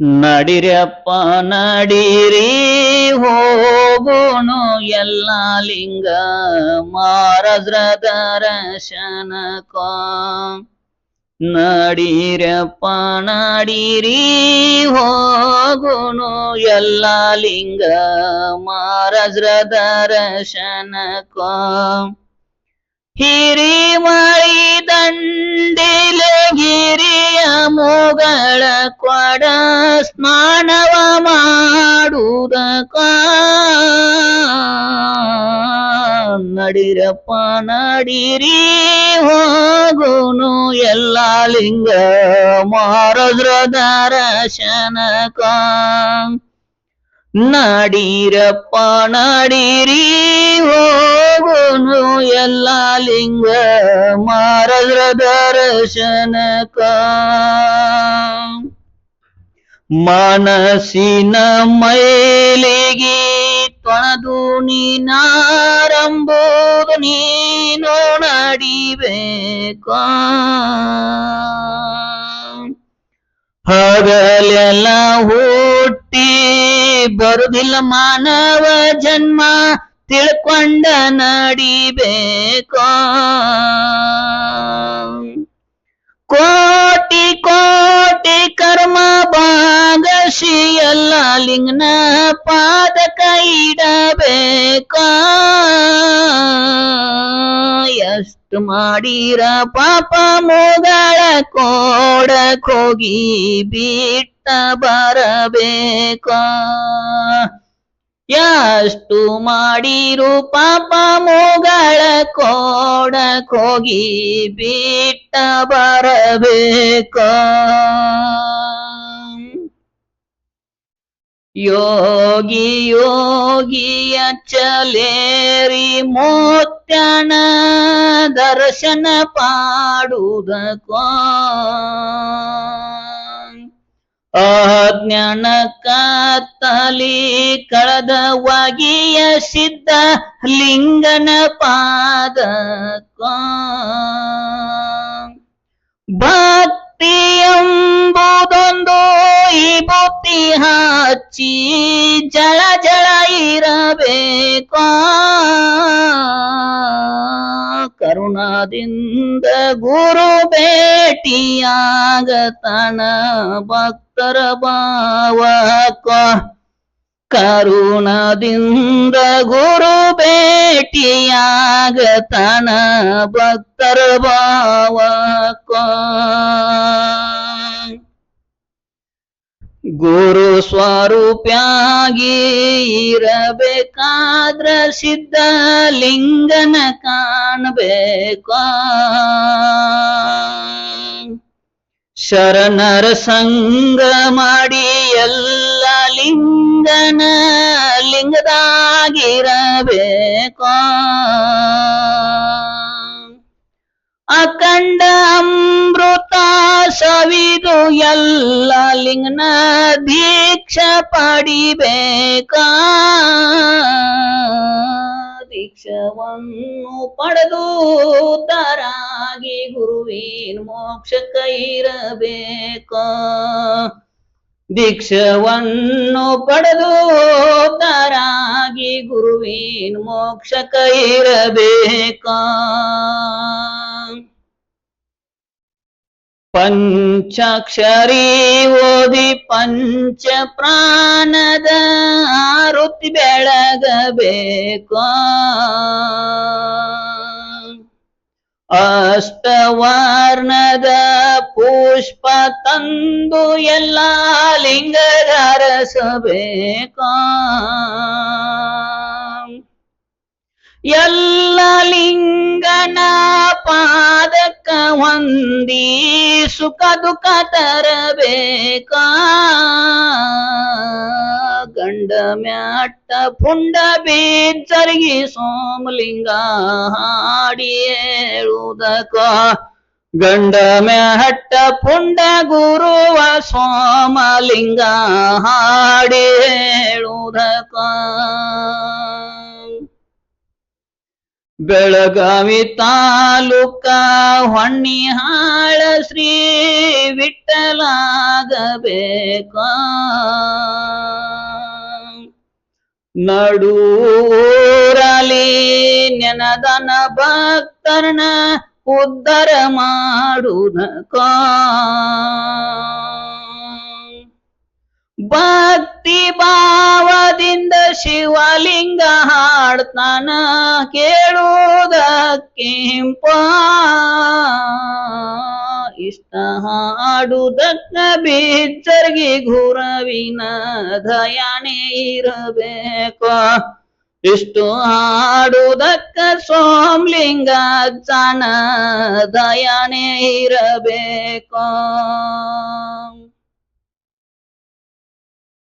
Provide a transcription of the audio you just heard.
ನಡಿರಪ್ಪ ನಡೀರಿ ಹೋಗುನು ಎಲ್ಲ ಲಿಂಗ ಮಾರದ್ರ ದರ್ಶನಕ ನಡೀರಪ್ಪ ನಡೀರಿ ಹೋಗುನು ಎಲ್ಲ ಲಿಂಗ ಮಾರದ್ರ ದರ್ಶನಕ ಹಿರಿಮಳಿ ದಂಡಿಲೆ ಗಿರಿಯ ಮುಗಳ ಕೊಡ ಸ್ನಾನವ ಮಾಡುವುದ ನಡಿರಪ್ಪ ನಡಿರಿ ಹೋಗುನು ಎಲ್ಲ ಲಿಂಗ ಮಾರದ್ರ ದರ್ಶನಕ ನಡೀರಪ್ಪ ನಡೀರಿ ಹೋಗುನು ಎಲ್ಲ ಲಿಂಗ ಮಾರದ್ರ ದರ್ಶನಕ ಮನಸ್ಸಿನ ಮೈಲಿಗೆ ತೊಣದು ನೀನಾರಂಬುದು ನೀನು ನಡಿಬೇಕ ಹಗಲೆಲ್ಲ ಹುಟ್ಟಿ ಬರುದಿಲ್ಲ ಮಾನವ ಜನ್ಮ ತಿಳ್ಕೊಂಡ ನಡಿಬೇಕು ಕೋಟಿ ಕೋಟಿ ಕರ್ಮ ಭಾಗಶಿ ಎಲ್ಲ ಲಿಂಗನ ಪಾದ ಇಡಬೇಕ? ಎಷ್ಟು ಮಾಡಿರ ಪಾಪ ಮೊಗಳ ಕೋಡ ಹೋಗಿ ಬಿಟ್ಟ ಬರಬೇಕ? ಎಷ್ಟು ಮಾಡಿರು ಪಾಪ ಮೊಗಳ ಕೋಡ ಹೋಗಿ ಬಿಟ್ಟ ಬರಬೇಕ? ಯೋಗಿ ಯೋಗಿಯ ಚಲೇರಿ ಮೋತ್ಯನ ದರ್ಶನ ಪಾಡುವುದಕ್ಕ ಅಜ್ಞಾನ ಕತ್ತಲಿ ಕಳದ ವಾಗಿಯ ಸಿದ್ಧ ಲಿಂಗನ ಪಾದಕ್ಕೋ ಭಕ್ತಿ ಹಚ್ಚಿ ಜಳ ಜಳ ಇರಬೇಕು? ಕರುಣಾದಿಂದ ಗುರು ಭೇಟಿಯಾಗತನ ಭಕ್ತರ ಭಾವಕ? ಕರುಣದಿಂದ ಗುರು ಭೇಟಿಯಾಗತನ ಭಕ್ತರ ಭಾವಕ? ಗುರು ಸ್ವರೂಪ್ಯಾಗಿ ಇರಬೇಕಾದ್ರ ಸಿದ್ಧ ಲಿಂಗನ ಕಾಣಬೇಕ? ಶರಣರ ಸಂಗ ಮಾಡಿ ಎಲ್ಲ ಲಿಂಗನ ಲಿಂಗದಾಗಿರಬೇಕ? ಅಖಂಡ ಅಮೃತ ಸವಿದು ಎಲ್ಲ ಲಿಂಗನ ದೀಕ್ಷ ಪಡಿಬೇಕ? ದೀಕ್ಷವನ್ನು ಪಡೆದು ತರಾಗಿ ಗುರುವಿನ ಮೋಕ್ಷ ಕೈರಬೇಕ? ದೀಕ್ಷವನ್ನು ಪಡೆದು ತರಾಗಿ ಗುರುವಿನ ಮೋಕ್ಷ ಇರಬೇಕ ಪಂಚಾಕ್ಷರಿ ಓದಿ ಪಂಚ ಪ್ರಾಣದ ಆರುತಿ ಬೆಳಗಬೇಕು. ಅಷ್ಟವರ್ಣದ ಪುಷ್ಪ ತಂದು ಎಲ್ಲ ಲಿಂಗಧರಸಬೇಕ ಎಲ್ಲ ಲಿಂಗನ ಪಾದಕ ಹೊಂದಿ ಸುಖ ದುಃಖ ತರಬೇಕ? ಗಂಡ ಮ್ಯಾಟ್ಟ ಪುಂಡ ಬೀಜರ್ಗಿ ಸೋಮಲಿಂಗ ಹಾಡಿ ಹೇಳುವುದಕ ಗಂಡ ಮ್ಯಾಟ್ಟ ಪುಂಡ ಗುರುವ ಸೋಮಲಿಂಗ ಹಾಡಿ ಹೇಳುವುದಕ ಬೆಳಗಾವಿ ತಾಲೂಕ ಹೊನ್ನಿಹಾಳ ಶ್ರೀ ವಿಠಲಾಗಬೇಕ ನಡೂರಲಿ ನೆನದನ ಭಕ್ತರನ ಉದ್ಧಾರ ಮಾಡುವುದಕ್ಕ ಭಕ್ತಿ ಭಾವದಿಂದ ಶಿವಲಿಂಗ ಹಾಡ್ತಾನ ಕೇಳುವುದಕ್ಕಿಂಪ ಇಷ್ಟ ಹಾಡುದಕ್ಕ ಬಿಚ್ಚರ್ಗಿ ಗುರವಿನ ದಯಾನೆ ಇರಬೇಕು. ಇಷ್ಟು ಹಾಡುದಕ್ಕ ಸೋಮಲಿಂಗ ಚನ ದಯಾನೆ ಇರಬೇಕು.